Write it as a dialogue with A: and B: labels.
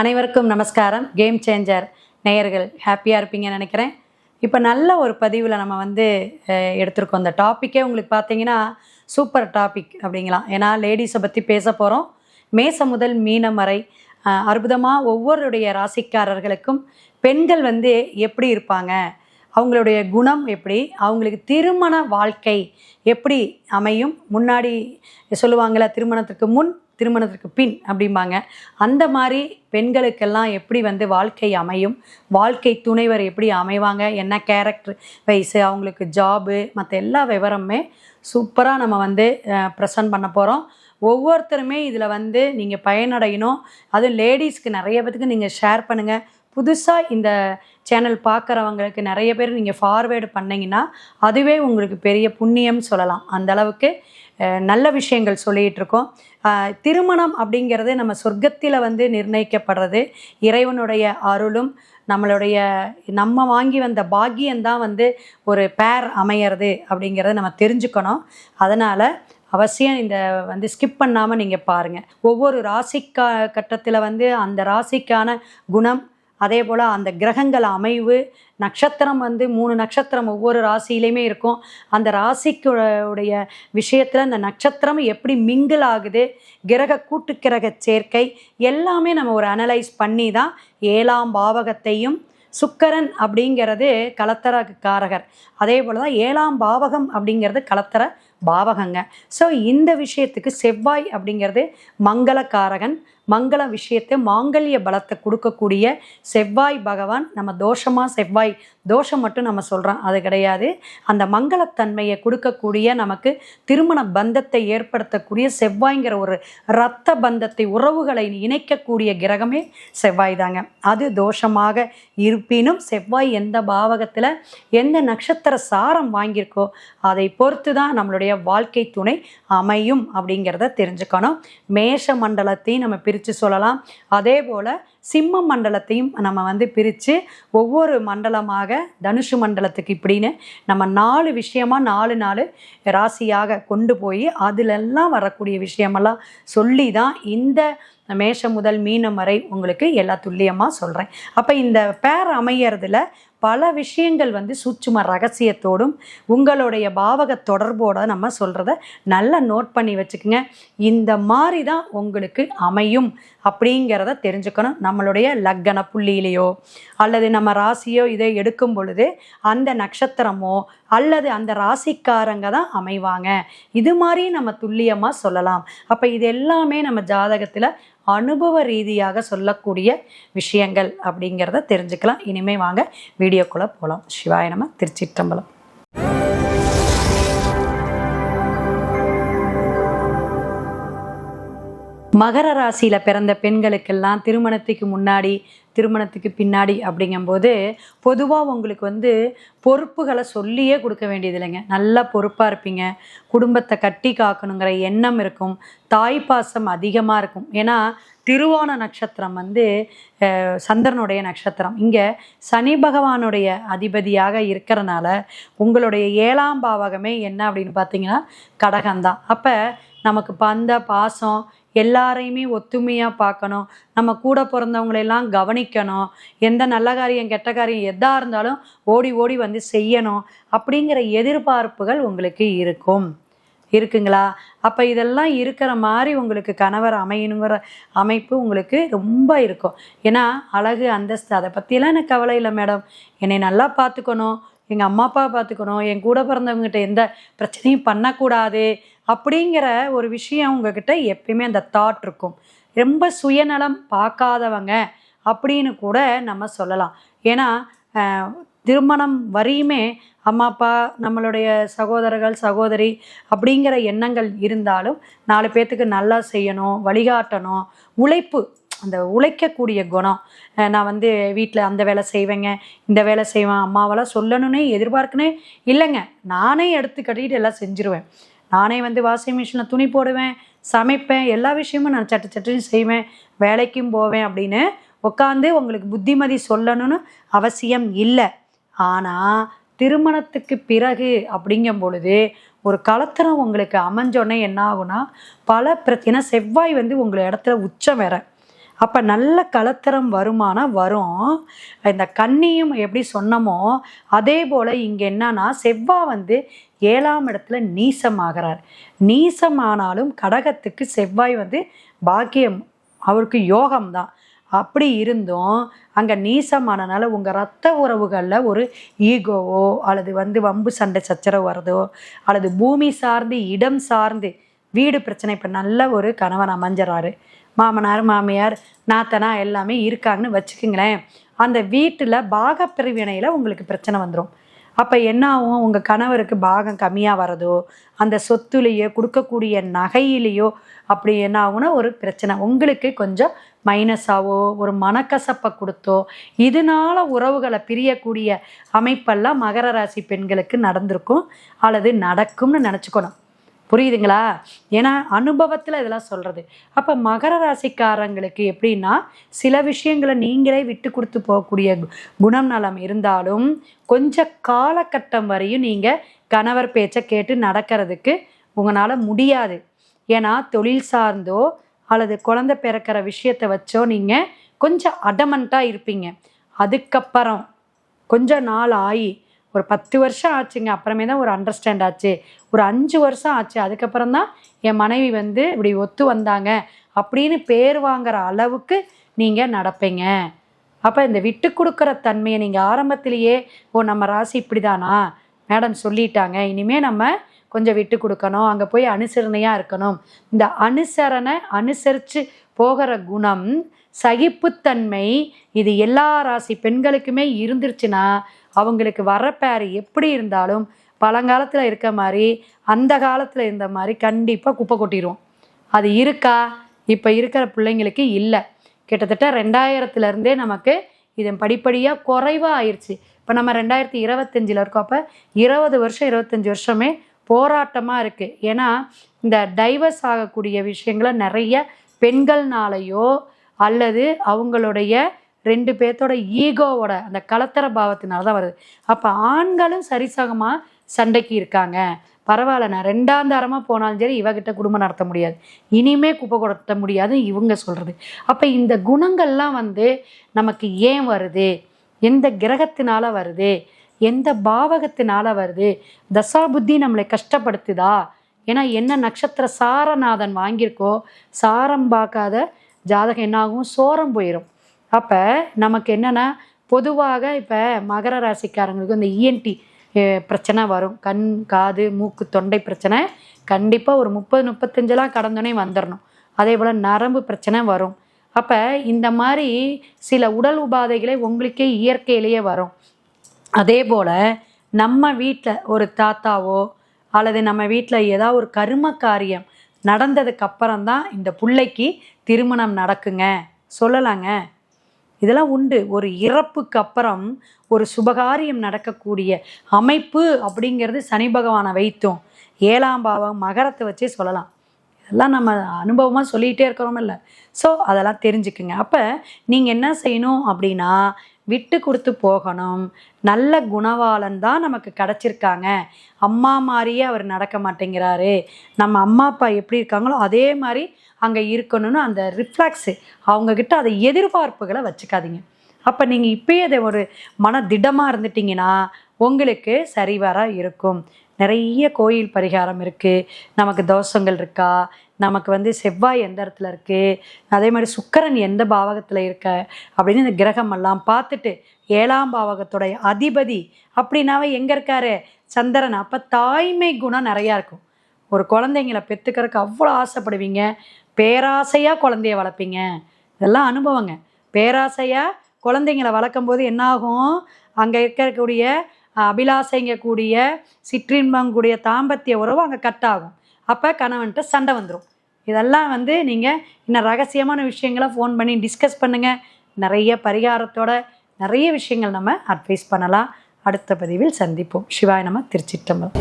A: அனைவருக்கும் நமஸ்காரம். Game changer நேயர்கள் ஹாப்பியாக இருப்பீங்கன்னு நினைக்கிறேன். இப்போ நல்ல ஒரு பதிவில் நம்ம வந்து எடுத்திருக்கோம். அந்த டாப்பிக்கே உங்களுக்கு பார்த்தீங்கன்னா சூப்பர் டாபிக் அப்படிங்களாம் ஏன்னா லேடிஸை பற்றி பேச போகிறோம் மேச முதல் மீனம் வரை அற்புதமாக ஒவ்வொருடைய ராசிக்காரர்களுக்கும் பெண்கள் வந்து எப்படி இருப்பாங்க? அவங்களுடைய குணம் எப்படி? அவங்களுக்கு திருமண வாழ்க்கை எப்படி அமையும்? முன்னாடி சொல்லுவாங்களா திருமணத்துக்கு முன் திருமணத்திற்கு பின் அப்படிம்பாங்க. அந்த மாதிரி பெண்களுக்கெல்லாம் எப்படி வந்து வாழ்க்கை அமையும்? வாழ்க்கை துணைவர் எப்படி அமைவாங்க? என்ன கேரக்டர் வைஸு அவங்களுக்கு ஜாபு மற்ற எல்லா விவரமுமே சூப்பராக நம்ம வந்து ப்ரெசன்ட் பண்ண போகிறோம் ஒவ்வொருத்தருமே இதில் வந்து நீங்கள் பயனடையணும். அதுவும் லேடிஸ்க்கு நிறைய பேத்துக்கு நீங்கள் ஷேர் பண்ணுங்கள் புதுசாக இந்த சேனல் பார்க்குறவங்களுக்கு நிறைய பேர் நீங்கள் ஃபார்வேர்டு பண்ணிங்கன்னா அதுவே உங்களுக்கு பெரிய புண்ணியம் சொல்லலாம். அந்த அளவுக்கு நல்ல விஷயங்கள் சொல்லிகிட்டு இருக்கோம். திருமணம் அப்படிங்கிறது நம்ம சொர்க்கத்தில் வந்து நிர்ணயிக்கப்படுறது. இறைவனுடைய அருளும் நம்மளுடைய நம்ம வாங்கி வந்த பாக்கியம்தான் வந்து ஒரு பேர் அமையிறது அப்படிங்கிறத நம்ம தெரிஞ்சுக்கணும். அதனால் அவசியம் இந்த வந்து ஸ்கிப் பண்ணாமல் நீங்கள் பாருங்கள் ஒவ்வொரு ராசிக்கா கட்டத்தில் வந்து அந்த ராசிக்கான குணம் அதே போல் அந்த கிரகங்கள் அமைவு நட்சத்திரம் வந்து மூணு நட்சத்திரம் ஒவ்வொரு ராசியிலையுமே இருக்கும். அந்த ராசிக்கு உடைய விஷயத்தில் அந்த நட்சத்திரம் எப்படி மிங்கிள் ஆகுது கிரக கூட்டு கிரக சேர்க்கை எல்லாமே நம்ம ஒரு அனலைஸ் பண்ணி தான் ஏழாம் பாவகத்தையும் சுக்கரன் அப்படிங்கிறது கலத்தர காரகர் அதே போல் தான் ஏழாம் பாவகம் அப்படிங்கிறது கலத்தர பாவகங்க. ஸோ இந்த விஷயத்துக்கு செவ்வாய் அப்படிங்கிறது மங்களக்காரகன் மங்கள விஷயத்தை மாங்கல்ய பலத்தை கொடுக்கக்கூடிய செவ்வாய் பகவான் நம்ம தோஷமாக செவ்வாய் தோஷம் மட்டும் நம்ம சொல்கிறோம் அது கிடையாது. அந்த மங்களத்தன்மையை கொடுக்கக்கூடிய நமக்கு திருமண பந்தத்தை ஏற்படுத்தக்கூடிய செவ்வாய்ங்கிற ஒரு இரத்த பந்தத்தை உறவுகளை இணைக்கக்கூடிய கிரகமே செவ்வாய் தாங்க. அது தோஷமாக இருப்பினும் செவ்வாய் எந்த பாவகத்தில் எந்த நட்சத்திர சாரம் வாங்கியிருக்கோ அதை பொறுத்து தான் நம்மளுடைய வாழ்க்கை துணை அமையும் அப்படிங்கிறத தெரிஞ்சுக்கணும். மேஷ மண்டலத்தையும் நம்ம பிரித்து சொல்லலாம். அதே போல் சிம்ம மண்டலத்தையும் நம்ம வந்து பிரித்து ஒவ்வொரு மண்டலமாக தனுஷு மண்டலத்துக்கு இப்படின்னு நம்ம நாலு விஷயமா நாலு நாலு ராசியாக கொண்டு போய் அதிலெல்லாம் வரக்கூடிய விஷயமெல்லாம் சொல்லி தான் இந்த மேஷம் முதல் மீனம் வரை உங்களுக்கு எல்லா துல்லியமாக சொல்கிறேன் அப்போ இந்த பேர் அமையறதுல பல விஷயங்கள் வந்து சூட்சும ரகசியத்தோடும் உங்களுடைய பாவக தொடர்போட நம்ம சொல்கிறத நல்லா நோட் பண்ணி வச்சுக்கோங்க. இந்த மாதிரி தான் உங்களுக்கு அமையும் அப்படிங்கிறத தெரிஞ்சுக்கணும். நம்மளுடைய லக்கண புள்ளியிலையோ அல்லது நம்ம ராசியோ இதை எடுக்கும் பொழுது அந்த நட்சத்திரமோ அல்லது அந்த ராசிக்காரங்க தான் அமைவாங்க. இது மாதிரி நம்ம துல்லியமாக சொல்லலாம். அப்போ இது எல்லாமே நம்ம ஜாதகத்தில் அனுபவ ரீதியாக சொல்லக்கூடிய விஷயங்கள் அப்படிங்கிறத தெரிஞ்சுக்கலாம். இனிமே வாங்க வீடியோக்குள்ளே போகலாம் சிவாய நம்ம திருச்சிற்றம்பலம். மகர ராசியில் பிறந்த பெண்களுக்கெல்லாம் திருமணத்துக்கு முன்னாடி திருமணத்துக்கு பின்னாடி அப்படிங்கும்போது பொதுவாக உங்களுக்கு வந்து பொறுப்புகளை சொல்லியே கொடுக்க வேண்டியதில்லைங்க நல்லா பொறுப்பாக இருப்பீங்க. குடும்பத்தை கட்டி காக்கணுங்கிற எண்ணம் இருக்கும். தாய் பாசம் அதிகமாக இருக்கும். ஏன்னா திருவோண நட்சத்திரம் வந்து சந்திரனுடைய நட்சத்திரம். இங்கே சனி பகவானுடைய அதிபதியாக இருக்கிறனால உங்களுடைய ஏழாம் பாவகமே என்ன அப்படின்னு பார்த்தீங்கன்னா கடகம்தான். அப்போ நமக்கு பந்த பாசம் எல்லாரையுமே ஒத்துமையாக பார்க்கணும். நம்ம கூட பிறந்தவங்களெல்லாம் கவனிக்கணும். எந்த நல்ல காரியம் கெட்ட காரியம் எதாக இருந்தாலும் ஓடி ஓடி வந்து செய்யணும் அப்படிங்கிற எதிர்பார்ப்புகள் உங்களுக்கு இருக்கும். இருக்குங்களா? அப்போ இதெல்லாம் இருக்கிற மாதிரி உங்களுக்கு கணவர் அமையணுங்கிற அமைப்பு உங்களுக்கு ரொம்ப இருக்கும். ஏன்னா அழகு அந்தஸ்து அதை பற்றியெல்லாம் எனக்கு கவலை இல்லை மேடம். என்னை நல்லா பார்த்துக்கணும். எங்கள் அம்மா அப்பா பார்த்துக்கணும் என் கூட பிறந்தவங்ககிட்ட எந்த பிரச்சனையும் பண்ணக்கூடாது அப்படிங்கிற ஒரு விஷயம் உங்ககிட்ட எப்பயுமே அந்த தாட் இருக்கும். ரொம்ப சுயநலம் பார்க்காதவங்க அப்படின்னு கூட நம்ம சொல்லலாம். ஏன்னா திருமணம் வரையுமே அம்மா அப்பா நம்மளுடைய சகோதரர்கள் சகோதரி அப்படிங்கிற எண்ணங்கள் இருந்தாலும் நாலு பேர்த்துக்கு நல்லா செய்யணும் வழிகாட்டணும் உழைப்பு அந்த உழைக்கக்கூடிய குணம். நான் வந்து வீட்டில் அந்த வேலை செய்வேங்க இந்த வேலை செய்வேன் அம்மாவெல்லாம் சொல்லணும்னே எதிர்பார்க்கனே இல்லைங்க. நானே எடுத்து கட்டிட்டு எல்லாம் செஞ்சுருவேன். நானே வந்து வாஷிங் மிஷினில் துணி போடுவேன் சமைப்பேன் எல்லா விஷயமும் நான் சட்டு சட்டுன்னு செய்வேன். வேலைக்கும் போவேன் அப்படின்னு உட்காந்து உங்களுக்கு புத்திமதி சொல்லணும்னு அவசியம் இல்லை. ஆனால் திருமணத்துக்கு பிறகு அப்படிங்கும் பொழுது ஒரு கலத்தரம் உங்களுக்கு அமைஞ்சோடனே என்ன ஆகுனா பல பிரச்சனை செவ்வாய் வந்து உங்களை இடத்துல உச்சம் வேற. அப்போ நல்ல கலத்தரம் வருமானம் வரும். இந்த கன்னியும் எப்படி சொன்னமோ அதே போல் இங்கே என்னன்னா செவ்வாய் வந்து ஏழாம் இடத்துல நீசமாகிறார். நீசமானாலும் கடகத்துக்கு செவ்வாய் வந்து பாக்கியம் அவருக்கு யோகம் தான் அப்படி இருந்தும் அங்கே நீசமானனால உங்கள் ரத்த உறவுகளில் ஒரு ஈகோவோ அல்லது வந்து வம்பு சண்டை சச்சரவு வரதோ அல்லது பூமி சார்ந்து இடம் சார்ந்து வீடு பிரச்சனை இப்போ நல்ல ஒரு கணவன் அமைஞ்சிறாரு மாமனார் மாமியார் நாத்தனா எல்லாமே இருக்காங்கன்னு வச்சுக்கோங்களேன். அந்த வீட்டில் பாகப்பிரிவினையில் உங்களுக்கு பிரச்சனை வந்துடும் அப்போ என்ன ஆகும்? உங்கள் கணவருக்கு பாகம் கம்மியாக வரதோ அந்த சொத்துலேயோ கொடுக்கக்கூடிய நகையிலேயோ அப்படி என்ன ஆகும்னா ஒரு பிரச்சனை. உங்களுக்கு கொஞ்சம் மைனஸாவோ ஒரு மனக்கசப்பை கொடுத்தோ இதனால உறவுகளை பிரியக்கூடிய அமைப்பெல்லாம் மகர ராசி பெண்களுக்கு நடந்திருக்கும். அல்லது நடக்கும்னு நினச்சிக்கணும். புரியுதுங்களா? ஏன்னா அனுபவத்தில் இதெல்லாம் சொல்கிறது அப்போ மகர ராசிக்காரங்களுக்கு எப்படின்னா சில விஷயங்களை நீங்களே விட்டு கொடுத்து போகக்கூடிய குணம் நலம் இருந்தாலும் கொஞ்ச காலகட்டம் வரையும் நீங்கள் கணவர் பேச்சை கேட்டு நடக்கிறதுக்கு உங்களால் முடியாது. ஏன்னா தொழில் சார்ந்தோ அல்லது குழந்தை பிறக்கிற விஷயத்தை வச்சோ நீங்கள் கொஞ்சம் அடமண்ட்டாக இருப்பீங்க. அதுக்கப்புறம் கொஞ்சம் நாள் ஆகி ஒரு பத்து வருஷம் ஆச்சுங்க. அப்புறமே தான் ஒரு அண்டர்ஸ்டாண்ட் ஆச்சு. ஒரு அஞ்சு வருஷம் ஆச்சு. அதுக்கப்புறம் தான் என் மனைவி வந்து இப்படி ஒத்து வந்தாங்க. அப்படின்னு பேர் வாங்குற அளவுக்கு நீங்கள் நடப்பீங்க. அப்போ இந்த விட்டு கொடுக்குற தன்மையை நீங்கள் ஆரம்பத்திலேயே ஓ நம்ம ராசி இப்படி தானா மேடம் சொல்லிட்டாங்க. இனிமே நம்ம கொஞ்சம் விட்டு கொடுக்கணும். அங்கே போய் அனுசரணையாக இருக்கணும். இந்த அனுசரணை அனுசரித்து போகிற குணம் சகிப்புத்தன்மை இது எல்லா ராசி பெண்களுக்குமே இருந்துருச்சுன்னா அவங்களுக்கு வர பேர் எப்படி இருந்தாலும் பழங்காலத்தில் இருக்க மாதிரி அந்த காலத்தில் இருந்த மாதிரி கண்டிப்பாக குப்பை கொட்டிடுவோம் அது இருக்கா? இப்போ இருக்கிற பிள்ளைங்களுக்கு இல்லை. கிட்டத்தட்ட ரெண்டாயிரத்துலேருந்தே நமக்கு இதன் படிப்படியாக குறைவாக ஆயிடுச்சு இப்போ நம்ம ரெண்டாயிரத்தி இருபத்தஞ்சில் இருக்கோம். அப்போ இருபது வருஷம் இருபத்தஞ்சி வருஷமே போராட்டமாக இருக்குது ஏன்னா இந்த டைவர்ஸ் ஆகக்கூடிய விஷயங்களை நிறைய பெண்கள்னாலேயோ அல்லது அவங்களுடைய ரெண்டு பேர்த்தோட ஈகோவோட அந்த கலத்தர பாவத்தினால தான் வருது. அப்போ ஆண்களும் சரிசகமாக சண்டைக்கு இருக்காங்க. பரவாயில்ல நான் ரெண்டாம் தரமாக போனாலும் சரி இவகிட்ட குடும்பம் நடத்த முடியாது. இனிமே குப்பை கொடுத்த முடியாது இவங்க சொல்கிறது அப்போ இந்த குணங்கள்லாம் வந்து நமக்கு ஏன் வருது? எந்த கிரகத்தினால வருது? எந்த பாவகத்தினால வருது? தசாபுத்தி நம்மளை கஷ்டப்படுத்துதா? ஏன்னா என்ன நட்சத்திர சாரநாதன் வாங்கியிருக்கோ சாரம் பார்க்காத ஜாதகம் என்னாகும்? சோரம் போயிடும் அப்போ நமக்கு என்னென்னா பொதுவாக இப்போ மகர ராசிக்காரங்களுக்கு இந்த இஎன்டி பிரச்சனை வரும். கண் காது மூக்கு தொண்டை பிரச்சனை கண்டிப்பாக ஒரு முப்பது முப்பத்தஞ்செலாம் கடந்தோடனே வந்துடணும் அதே போல் நரம்பு பிரச்சனை வரும். அப்போ இந்த மாதிரி சில உடல் உபாதைகளை உங்களுக்கே இயற்கையிலேயே வரும். அதே போல் நம்ம வீட்டில் ஒரு தாத்தாவோ அல்லது நம்ம வீட்டில் ஏதாவது ஒரு கரும காரியம் நடந்ததுக்கு அப்புறம் தான் இந்த பிள்ளைக்கு திருமணம் நடக்குங்க. சொல்லலாங்க. இதெல்லாம் உண்டு. ஒரு இறப்புக்கு அப்புறம் ஒரு சுபகாரியம் நடக்கக்கூடிய அமைப்பு அப்படிங்கிறது சனி பகவானை வைத்தோம். ஏழாம் பாவம் மகரத்தை வச்சே சொல்லலாம். இதெல்லாம் நம்ம அனுபவமாக சொல்லிகிட்டே இருக்கிறோம் இல்லை. ஸோ அதெல்லாம் தெரிஞ்சுக்குங்க. அப்போ நீங்கள் என்ன செய்யணும் அப்படின்னா விட்டு கொடுத்து போகணும். நல்ல குணவாளன் தான் நமக்கு கிடச்சிருக்காங்க. அம்மா மாதிரியே அவர் நடக்க மாட்டேங்கிறாரு. நம்ம அம்மா அப்பா எப்படி இருக்காங்களோ அதே மாதிரி அங்கே இருக்கணும்னு அந்த ரிஃப்ளாக்ஸு அவங்கக்கிட்ட அதை எதிர்பார்ப்புகளை வச்சுக்காதீங்க. அப்போ நீங்கள் இப்பயே அதை ஒரு மன திடமாக இருந்துட்டிங்கன்னா உங்களுக்கு சரிவர இருக்கும். நிறைய கோயில் பரிகாரம் இருக்குது நமக்கு தோஷங்கள் இருக்கா? நமக்கு வந்து செவ்வாய் எந்த இடத்துல இருக்குது அதே மாதிரி சுக்கரன் எந்த பாவகத்தில் இருக்க? அப்படின்னு இந்த கிரகமெல்லாம் பார்த்துட்டு ஏழாம் பாவகத்துடைய அதிபதி அப்படின்னாவே எங்கே இருக்காரு? சந்திரன். அப்போ தாய்மை குணம் நிறையா இருக்கும். ஒரு குழந்தைங்களை பெற்றுக்கிறதுக்கு அவ்வளோ ஆசைப்படுவீங்க. பேராசையாக குழந்தைய வளர்ப்பீங்க. இதெல்லாம் அனுபவங்க. பேராசையாக குழந்தைங்களை வளர்க்கும் போது என்னாகும்? அங்கே இருக்கக்கூடிய அபிலாசைங்கக்கூடிய சிற்றின்பங்கூடிய தாம்பத்திய உறவு அங்கே கட் ஆகும். அப்போ கணவன்ட்டு சண்டை வந்துடும் இதெல்லாம் வந்து நீங்கள் இன்னும் ரகசியமான விஷயங்களை ஃபோன் பண்ணி டிஸ்கஸ் பண்ணுங்கள் நிறைய பரிகாரத்தோட நிறைய விஷயங்கள் நம்ம அட்வைஸ் பண்ணலாம். அடுத்த பதிவில் சந்திப்போம். சிவாய் நம்ம திருச்சிட்டம்பலம்